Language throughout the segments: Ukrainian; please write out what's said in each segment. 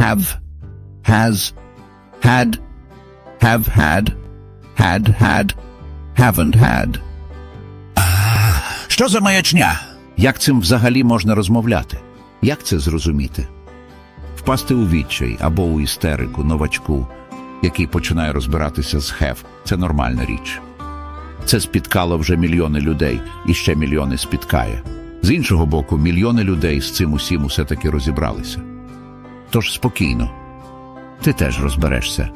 have, has, had, have had, had had, haven't had. Що за маячня? Як цим взагалі можна розмовляти? Як це зрозуміти? Впасти у відчай або у істерику новачку, який починає розбиратися з хев, це нормальна річ. Це спіткало вже мільйони людей і ще мільйони спіткає. З іншого боку, мільйони людей з цим усім усе таки розібралися. Тож спокійно, ти теж розберешся.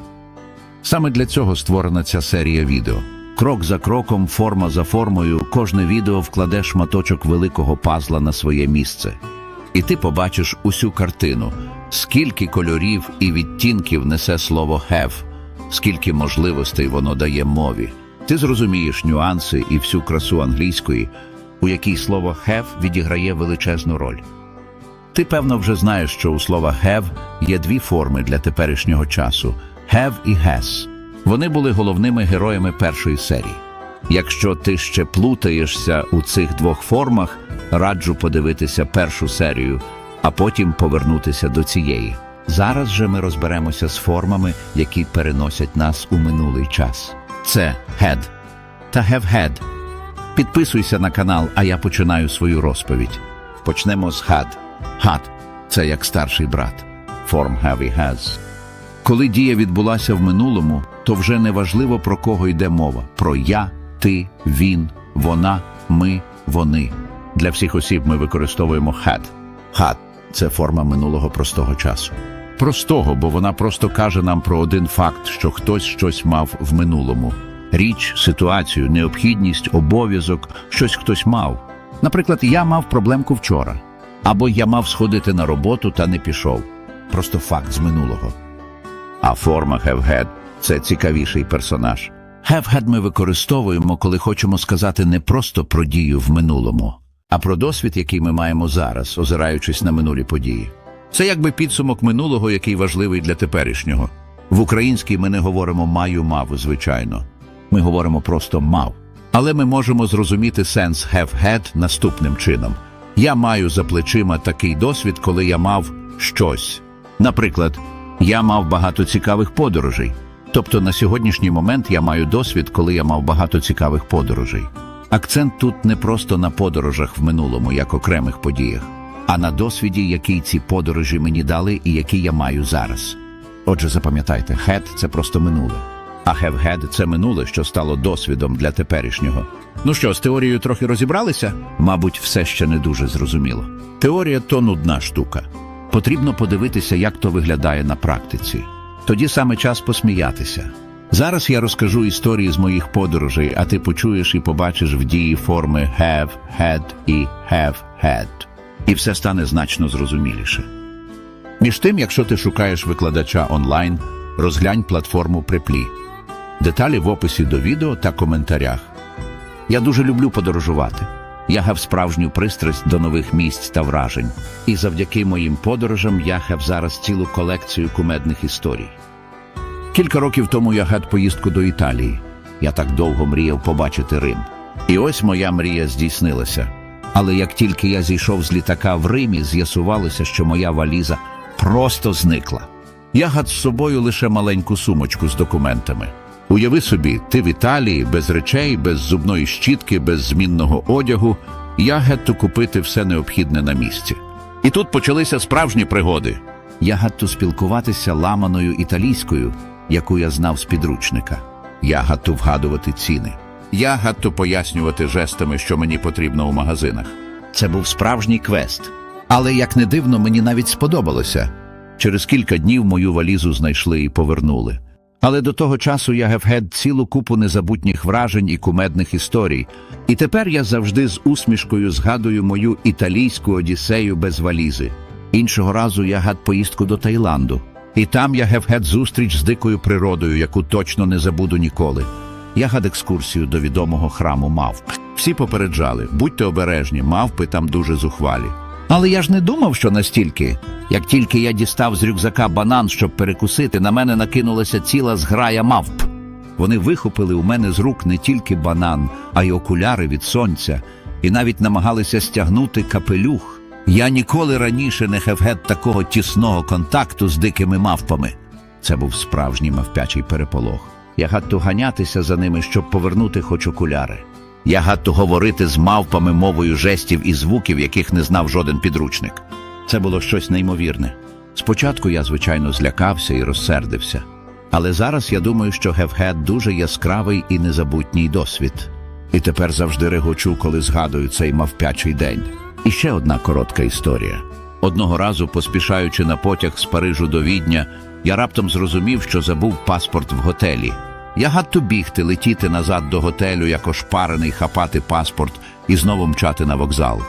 Саме для цього створена ця серія відео. Крок за кроком, форма за формою, кожне відео вкладе шматочок великого пазла на своє місце. І ти побачиш усю картину, скільки кольорів і відтінків несе слово have, скільки можливостей воно дає мові. Ти зрозумієш нюанси і всю красу англійської, у якій слово have відіграє величезну роль. Ти, певно, вже знаєш, що у слова have є дві форми для теперішнього часу have і has. Вони були головними героями першої серії. Якщо ти ще плутаєшся у цих двох формах, раджу подивитися першу серію, а потім повернутися до цієї. Зараз же ми розберемося з формами, які переносять нас у минулий час. Це had та have had. Підписуйся на канал, а я починаю свою розповідь. Почнемо з had. Had – це як старший брат. Have і has. Коли дія відбулася в минулому, то вже не важливо про кого йде мова: про я, ти, він, вона, ми, вони. Для всіх осіб ми використовуємо had. Had – це форма минулого простого часу. Простого, бо вона просто каже нам про один факт, що хтось щось мав в минулому. Річ, ситуацію, необхідність, обов'язок, щось хтось мав. Наприклад, я мав проблемку вчора, або я мав сходити на роботу та не пішов. Просто факт з минулого. А форма had – це цікавіший персонаж. Had ми використовуємо, коли хочемо сказати не просто про дію в минулому, а про досвід, який ми маємо зараз, озираючись на минулі події. Це якби підсумок минулого, який важливий для теперішнього. В українській ми не говоримо маю мав, звичайно. Ми говоримо просто мав. Але ми можемо зрозуміти сенс have had наступним чином. Я маю за плечима такий досвід, коли я мав щось. Наприклад, я мав багато цікавих подорожей. Тобто на сьогоднішній момент я маю досвід, коли я мав багато цікавих подорожей. Акцент тут не просто на подорожах в минулому, як окремих подіях, а на досвіді, який ці подорожі мені дали і який я маю зараз. Отже, запам'ятайте, had – це просто минуле, а have had – це минуле, що стало досвідом для теперішнього. Ну що, з теорією трохи розібралися? Мабуть, все ще не дуже зрозуміло. Теорія то нудна штука. Потрібно подивитися, як то виглядає на практиці. Тоді саме час посміятися. Зараз я розкажу історії з моїх подорожей, а ти почуєш і побачиш в дії форми have, had і have had. І все стане значно зрозуміліше. Між тим, якщо ти шукаєш викладача онлайн, розглянь платформу Преплі. Деталі в описі до відео та коментарях. Я дуже люблю подорожувати. Я гав справжню пристрасть до нових місць та вражень. І завдяки моїм подорожам я гав зараз цілу колекцію кумедних історій. Кілька років тому я гад поїздку до Італії. Я так довго мріяв побачити Рим. І ось моя мрія здійснилася. Але як тільки я зійшов з літака в Римі, з'ясувалося, що моя валіза просто зникла. Я гад з собою лише маленьку сумочку з документами. Уяви собі, ти в Італії без речей, без зубної щітки, без змінного одягу. Я гетто купити все необхідне на місці. І тут почалися справжні пригоди. Я гатто спілкуватися ламаною італійською, яку я знав з підручника. Я гатто вгадувати ціни. Я гатто пояснювати жестами, що мені потрібно у магазинах. Це був справжній квест. Але, як не дивно, мені навіть сподобалося. Через кілька днів мою валізу знайшли і повернули. Але до того часу я гев-гед цілу купу незабутніх вражень і кумедних історій. І тепер я завжди з усмішкою згадую мою італійську одіссею без валізи. Іншого разу я гад поїздку до Таїланду. І там я гев-гед зустріч з дикою природою, яку точно не забуду ніколи. Я гад екскурсію до відомого храму мавп. Всі попереджали, будьте обережні, мавпи там дуже зухвалі. Але я ж не думав, що настільки. Як тільки я дістав з рюкзака банан, щоб перекусити, на мене накинулася ціла зграя мавп. Вони вихопили у мене з рук не тільки банан, а й окуляри від сонця, і навіть намагалися стягнути капелюх. Я ніколи раніше не хевгет такого тісного контакту з дикими мавпами. Це був справжній мавпячий переполох. Я гадто ганятися за ними, щоб повернути хоч окуляри. Я гадто говорити з мавпами мовою жестів і звуків, яких не знав жоден підручник. Це було щось неймовірне. Спочатку я, звичайно, злякався і розсердився. Але зараз я думаю, що Гевгет дуже яскравий і незабутній досвід. І тепер завжди регочу, коли згадую цей мавпячий день. І ще одна коротка історія. Одного разу, поспішаючи на потяг з Парижу до Відня, я раптом зрозумів, що забув паспорт в готелі. Я гадто бігти, летіти назад до готелю, як ошпарений, хапати паспорт і знову мчати на вокзал.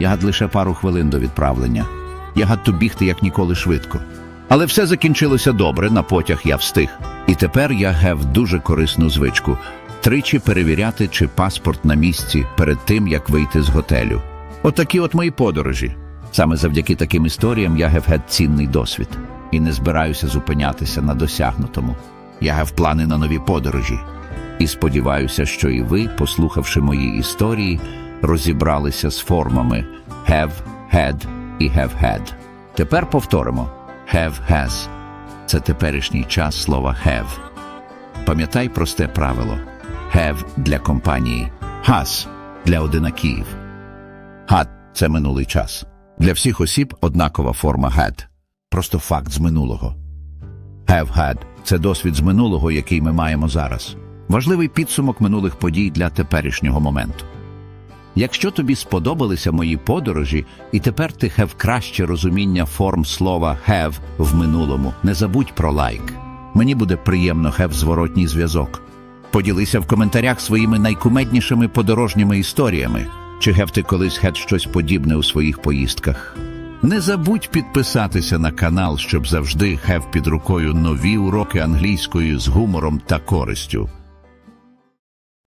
Я гад лише пару хвилин до відправлення. Я гадто бігти як ніколи швидко. Але все закінчилося добре, на потяг я встиг. І тепер я гев дуже корисну звичку тричі перевіряти, чи паспорт на місці перед тим, як вийти з готелю. Отакі от мої подорожі. Саме завдяки таким історіям я гев гет цінний досвід і не збираюся зупинятися на досягнутому. Я гев плани на нові подорожі. І сподіваюся, що і ви, послухавши мої історії, розібралися з формами have, had і have had. Тепер повторимо have has. Це теперішній час слова have. Пам'ятай просте правило have для компанії, has для одинаків. Had – це минулий час. Для всіх осіб однакова форма had. Просто факт з минулого. Have had – це досвід з минулого, який ми маємо зараз. Важливий підсумок минулих подій для теперішнього моменту. Якщо тобі сподобалися мої подорожі, і тепер ти хев краще розуміння форм слова have в минулому, не забудь про лайк. Мені буде приємно хев зворотній зв'язок. Поділися в коментарях своїми найкумеднішими подорожніми історіями. Чи гев ти колись хед щось подібне у своїх поїздках? Не забудь підписатися на канал, щоб завжди хев під рукою нові уроки англійської з гумором та користю.